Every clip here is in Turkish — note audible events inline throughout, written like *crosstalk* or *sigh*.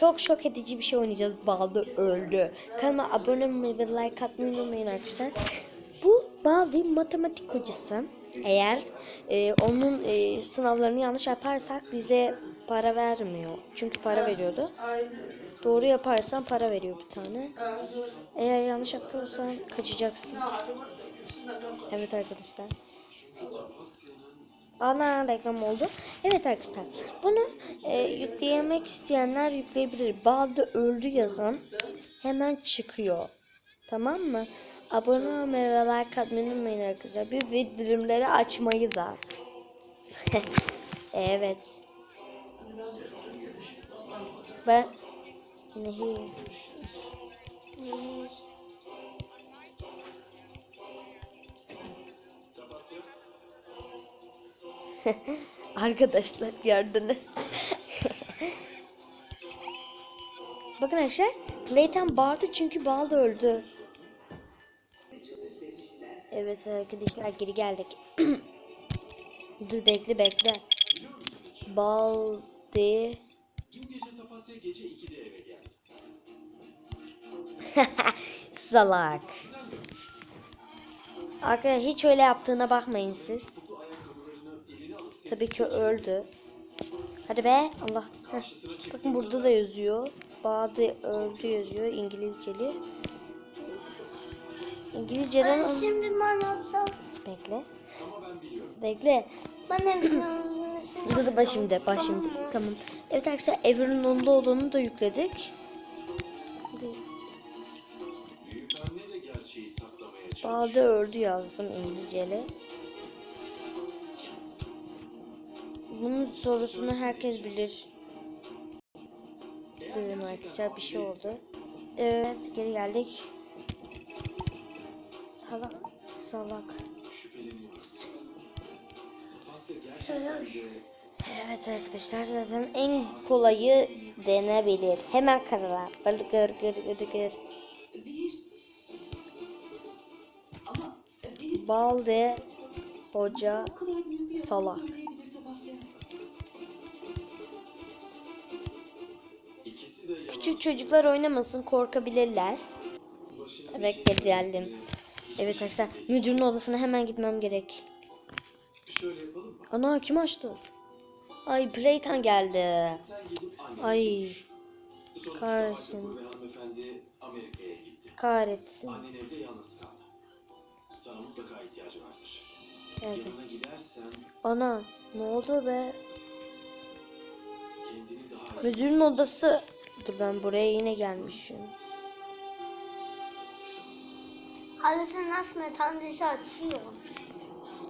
çok şok edici bir şey oynayacağız. Baldı öldü. Kanalıma abone olmayı ve like atmayı unutmayın arkadaşlar. Bu Baldi matematik hocası. Eğer e, onun e, sınavlarını yanlış yaparsak bize para vermiyor. Çünkü para veriyordu. Doğru yaparsan para veriyor bir tane. Eğer yanlış yapıyorsan kaçacaksın. Evet arkadaşlar. Ana reklam oldu. Evet arkadaşlar. Bunu e, yükleyemek isteyenler yükleyebilir. Balda öldü yazan hemen çıkıyor. Tamam mı? Abone olmayı ve like atmayı unutmayın arkadaşlar. Bir bildirimleri açmayı da. *laughs* evet. Ben Nehir. Nehir. *laughs* Arkadaşlar gördünüz. Bakın arkadaşlar Playtime bağırdı çünkü Bal da öldü. Evet arkadaşlar geri geldik. *clears throat* Dur bekle bekle. Baldi. Dün gece Tapasya gece 2'de eve geldi. Salak. Arkadaşlar hiç öyle yaptığına bakmayın siz. Tabii ki öldü. Hadi be Allah. Heh. Bakın burada da yazıyor. Badi öldü yazıyor İngilizceli. İngilizceden Ben şimdi ben yapsam. bekle. Ama ben biliyorum. Bekle. Ben evin anısını Dur dur baş şimdi baş şimdi. Tamam. Evet arkadaşlar Ever'in onda olduğunu da yükledik. Badi öldü yazdım İngilizceli. Bunun sorusunu herkes bilir. Durun arkadaşlar bir şey oldu. Evet geri geldik. Salak. Salak. Evet arkadaşlar zaten en kolayı denebilir. Hemen. Gır gır gır gır gır. Balde hoca salak. Küçük çocuklar oynamasın korkabilirler. Evet geldim. Evet arkadaşlar müdürün odasına hemen gitmem gerek. Ana kim açtı? Ay Playtime geldi. Ay kahretsin. Kahretsin. Evet. Ana ne oldu be? Müdürün odası. Dur ben buraya yine gelmişim. Halısını açmıyor. Tanrısı açıyor.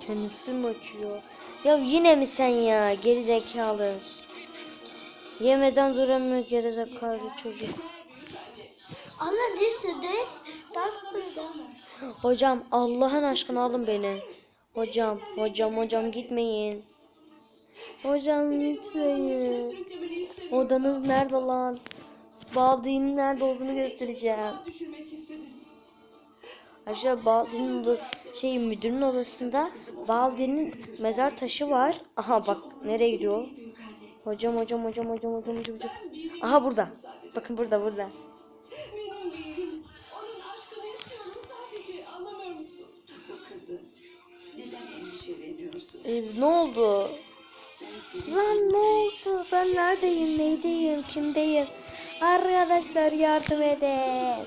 Kendisi mi açıyor? Ya yine mi sen ya geri zekalı? Yemeden duramıyor geri zekalı çocuk. Ama this this. Hocam Allah'ın aşkına alın beni. Hocam, hocam, hocam gitmeyin. Hocam gitmeyin. Odanız nerede lan? Baldi'nin nerede olduğunu göstereceğim. Aşağı Baldi'nin şey müdürün odasında Baldi'nin mezar taşı var. Aha bak nereye gidiyor? Hocam hocam hocam hocam hocam hocam. hocam. Aha burada. Bakın burada burada. *laughs* Ee, ne oldu? Lan ne oldu? Ben neredeyim? Neydeyim? Kimdeyim? Arkadaşlar yardım edin.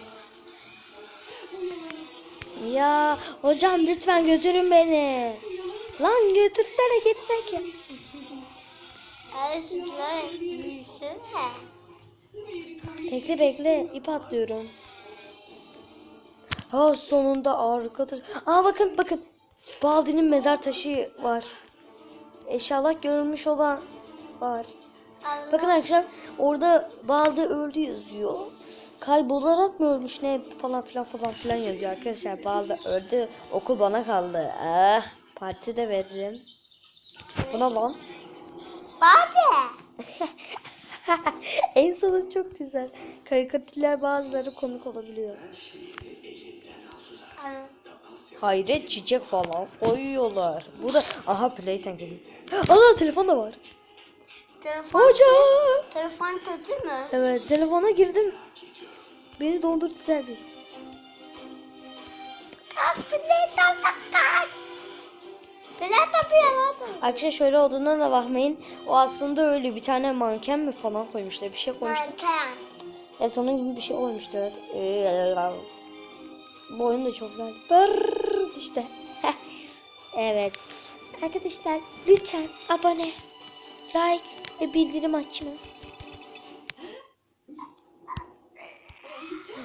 Ya hocam lütfen götürün beni. Lan götürsene gitsek. Büyüsene. Bekle bekle ip atlıyorum. Ha sonunda arkadaş. Aa bakın bakın. Baldi'nin mezar taşı var. İnşallah görmüş olan var. Bakın arkadaşlar orada Baldi öldü yazıyor. Kaybolarak mı ölmüş ne falan filan falan filan yazıyor arkadaşlar. Baldi öldü. Okul bana kaldı. Ah parti de veririm. Buna lan. Bade. *laughs* en sonu çok güzel. Karikatürler bazıları komik olabiliyor. Hayret çiçek falan koyuyorlar. Bu da aha Playtime geliyor. *gasps* Ana telefon da var. Telefon, Hoca! telefon kötü mü? Evet telefona girdim. Beni dondurdu servis. Arkadaşlar şöyle olduğundan da bakmayın. O aslında öyle bir tane manken mi falan koymuşlar. Bir şey koymuşlar. Manken. Evet onun gibi bir şey koymuşlar. Evet. Ee, Bu oyun da çok güzel. Bırrrr işte. evet. Arkadaşlar lütfen abone, like ve bildirim açmayı.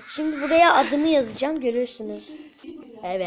Şimdi buraya adımı yazacağım görürsünüz. Evet.